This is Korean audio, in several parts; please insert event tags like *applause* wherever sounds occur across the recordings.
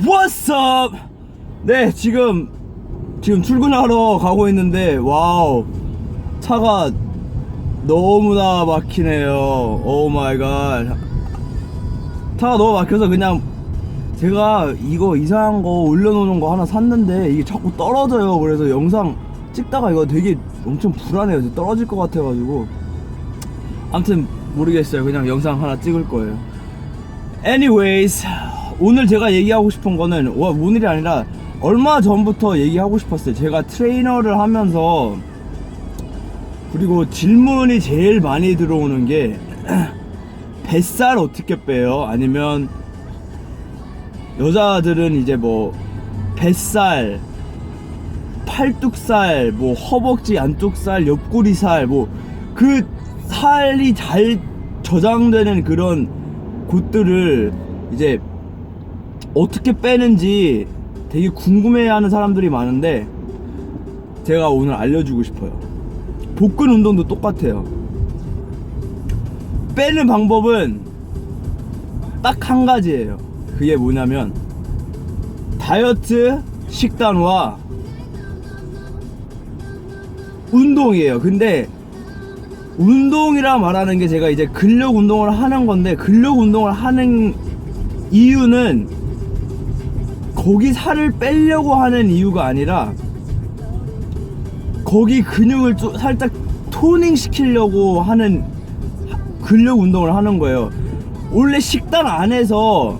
Up? 네, 지금 지금 출근하러 가고 있는데 와우 차가 너무나 막히네요. 오 마이 갓. 차가 너무 막혀서 그냥 제가 이거 이상한 거 올려놓는 거 하나 샀는데 이게 자꾸 떨어져요. 그래서 영상 찍다가 이거 되게 엄청 불안해요. 떨어질 것 같아가지고. 아무튼 모르겠어요. 그냥 영상 하나 찍을 거예요. Anyways, 오늘 제가 얘기하고 싶은 거는 와, 오늘이 아니라 얼마 전부터 얘기하고 싶었어요. 제가 트레이너를 하면서 그리고 질문이 제일 많이 들어오는 게 *clears throat* 뱃살 어떻게 빼요? 아니면 여자들은 이제 뭐 뱃살, 팔뚝살, 뭐 허벅지 안쪽 살, 옆구리 살, 뭐 그 살이 잘 저장되는 그런 곳들을 이제 어떻게 빼는지 되게 궁금해하는 사람들이 많은데 제가 오늘 알려주고 싶어요. 복근 운동도 똑같아요. 빼는 방법은 딱 한 가지예요. 그게 뭐냐면 다이어트 식단과 운동이에요. 근데 운동이라 말하는 게 제가 이제 근력 운동을 하는 건데 근력 운동을 하는 이유는 거기 살을 빼려고 하는 이유가 아니라 거기 근육을 좀 살짝 토닝 시키려고 하는 하- 근력 운동을 하는 거예요. 원래 식단 안에서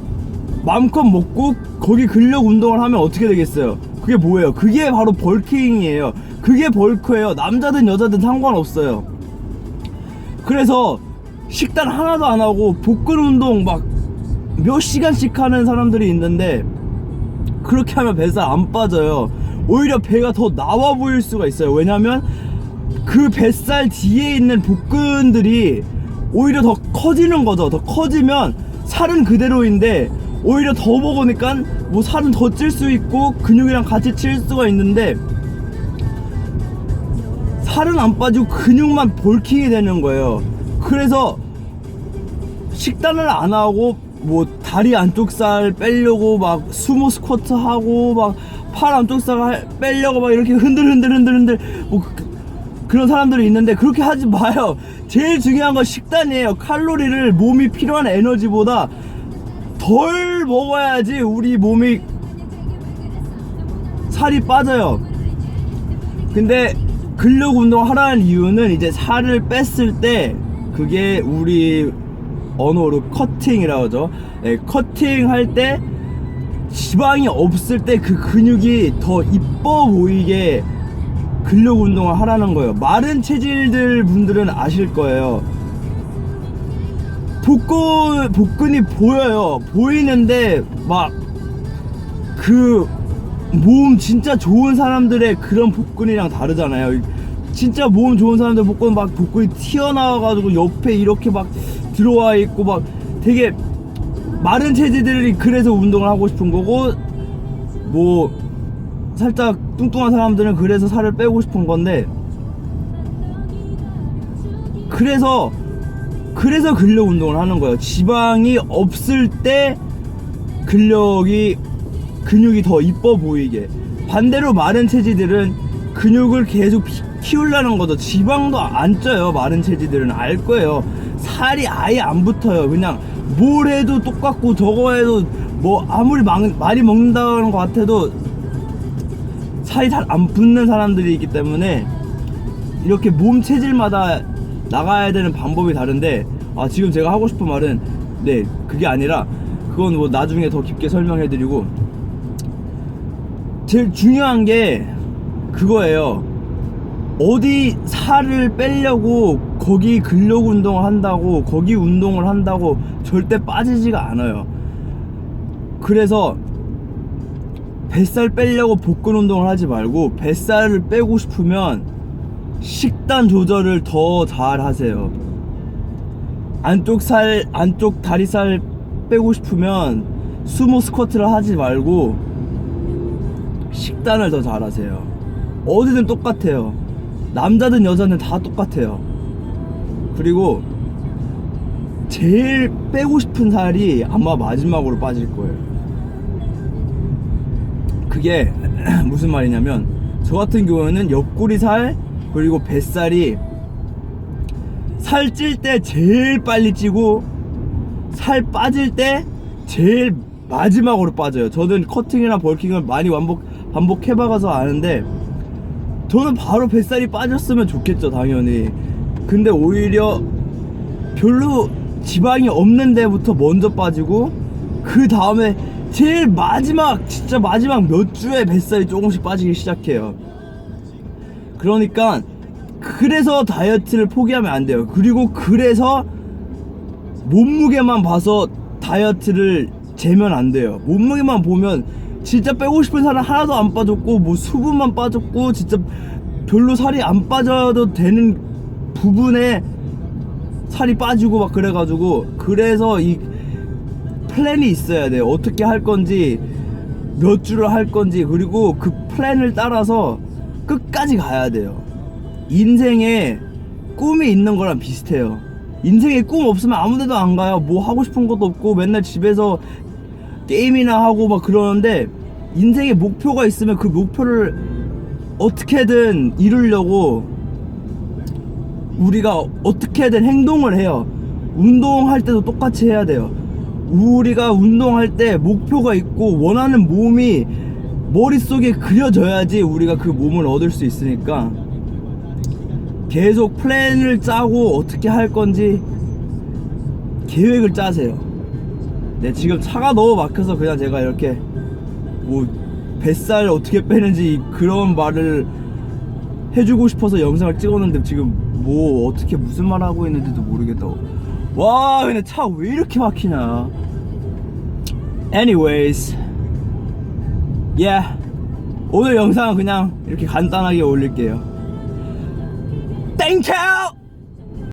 마음껏 먹고 거기 근력 운동을 하면 어떻게 되겠어요? 그게 뭐예요? 그게 바로 벌킹이에요. 그게 벌크예요. 남자든 여자든 상관없어요. 그래서 식단 하나도 안 하고 복근 운동 막 몇 시간씩 하는 사람들이 있는데 그렇게 하면 뱃살 안 빠져요. 오히려 배가 더 나와 보일 수가 있어요. 왜냐면 그 뱃살 뒤에 있는 복근들이 오히려 더 커지는 거죠. 더 커지면 살은 그대로인데 오히려 더 먹으니까 뭐 살은 더 찔 수 있고 근육이랑 같이 찔 수가 있는데 살은 안 빠지고 근육만 볼킹이 되는 거예요. 그래서 식단을 안 하고 뭐 다리 안쪽 살 빼려고 막 수모 스쿼트 하고 막 팔 안쪽 살 할- 빼려고 막 이렇게 흔들 흔들 흔들 흔들 뭐 그, 그런 사람들이 있는데 그렇게 하지 마요. 제일 중요한 건 식단이에요. 칼로리를 몸이 필요한 에너지보다 덜 먹어야지 우리 몸이 살이 빠져요. 근데 근력 운동 하라는 이유는 이제 살을 뺐을 때 그게 우리 언어로 커팅이라고 하죠. 예, 커팅 할 때 지방이 없을 때 그 근육이 더 이뻐 보이게 근력 운동을 하라는 거예요. 마른 체질들 분들은 아실 거예요. 복근 복근이 보여요. 보이는데 막 그 몸 진짜 좋은 사람들의 그런 복근이랑 다르잖아요. 진짜 몸 좋은 사람들 복근 막 복근이 튀어나와가지고 옆에 이렇게 막 들어와 있고 막 되게 마른 체질들이 그래서 운동을 하고 싶은 거고 뭐 살짝 뚱뚱한 사람들은 그래서 살을 빼고 싶은 건데 그래서 그래서 근력 운동을 하는 거예요. 지방이 없을 때 근력이 근육이 더 이뻐 보이게. 반대로 마른 체지들은 근육을 계속 피- 키우려는 거죠. 지방도 안 쪄요. 마른 체지들은 알 거예요. 살이 아예 안 붙어요. 그냥 뭘 해도 똑같고 저거 해도 뭐 아무리 막- 많이 먹는다는 것 같아도 살이 잘 안 붙는 사람들이 있기 때문에 이렇게 몸 체질마다 나가야 되는 방법이 다른데 아 지금 제가 하고 싶은 말은 네 그게 아니라 그건 뭐 나중에 더 깊게 설명해 드리고 제일 중요한 게 그거예요 어디 살을 빼려고 거기 근력 운동을 한다고 거기 운동을 한다고 절대 빠지지가 않아요 그래서 뱃살 빼려고 복근 운동을 하지 말고 뱃살을 빼고 싶으면 식단 조절을 더 잘 하세요. 안쪽 살, 안쪽 다리살 빼고 싶으면 수모 스쿼트를 하지 말고 식단을 더 잘 하세요. 어디든 똑같아요. 남자든 여자든 다 똑같아요. 그리고 제일 빼고 싶은 살이 아마 마지막으로 빠질 거예요. 그게 *clears throat* 무슨 말이냐면 저 같은 경우에는 옆구리 살 그리고 뱃살이 살 찔 때 제일 빨리 찌고 살 빠질 때 제일 마지막으로 빠져요. 저는 커팅이나 벌킹을 많이 반복 반복해 봐서 아는데 저는 바로 뱃살이 빠졌으면 좋겠죠, 당연히. 근데 오히려 별로 지방이 없는 데부터 먼저 빠지고 그 다음에 제일 마지막 진짜 마지막 몇 주에 뱃살이 조금씩 빠지기 시작해요. 그러니까 그래서 다이어트를 포기하면 안 돼요. 그리고 그래서 몸무게만 봐서 다이어트를 재면 안 돼요. 몸무게만 보면 진짜 빼고 싶은 살은 하나도 안 빠졌고 뭐 수분만 빠졌고 진짜 별로 살이 안 빠져도 되는 부분에 살이 빠지고 막 그래가지고 그래서 이 플랜이 있어야 돼요. 어떻게 할 건지 몇 주를 할 건지 그리고 그 플랜을 따라서 끝까지 가야 돼요. 인생에 꿈이 있는 거랑 비슷해요. 인생에 꿈 없으면 아무데도 안 가요. 뭐 하고 싶은 것도 없고 맨날 집에서 게임이나 하고 막 그러는데 인생에 목표가 있으면 그 목표를 어떻게든 이루려고 우리가 어떻게든 행동을 해요. 운동할 때도 똑같이 해야 돼요. 우리가 운동할 때 목표가 있고 원하는 몸이 머릿속에 그려져야지 우리가 그 몸을 얻을 수 있으니까 계속 플랜을 짜고 어떻게 할 건지 계획을 짜세요. 네, 지금 차가 너무 막혀서 그냥 제가 이렇게 뭐 뱃살 어떻게 빼는지 그런 말을 해주고 싶어서 영상을 찍었는데 지금 뭐 어떻게 무슨 말 하고 있는지도 모르겠다고. 와, 근데 차 왜 이렇게 막히냐. Anyways, yeah. 오늘 영상은 그냥 이렇게 간단하게 올릴게요. 땡큐!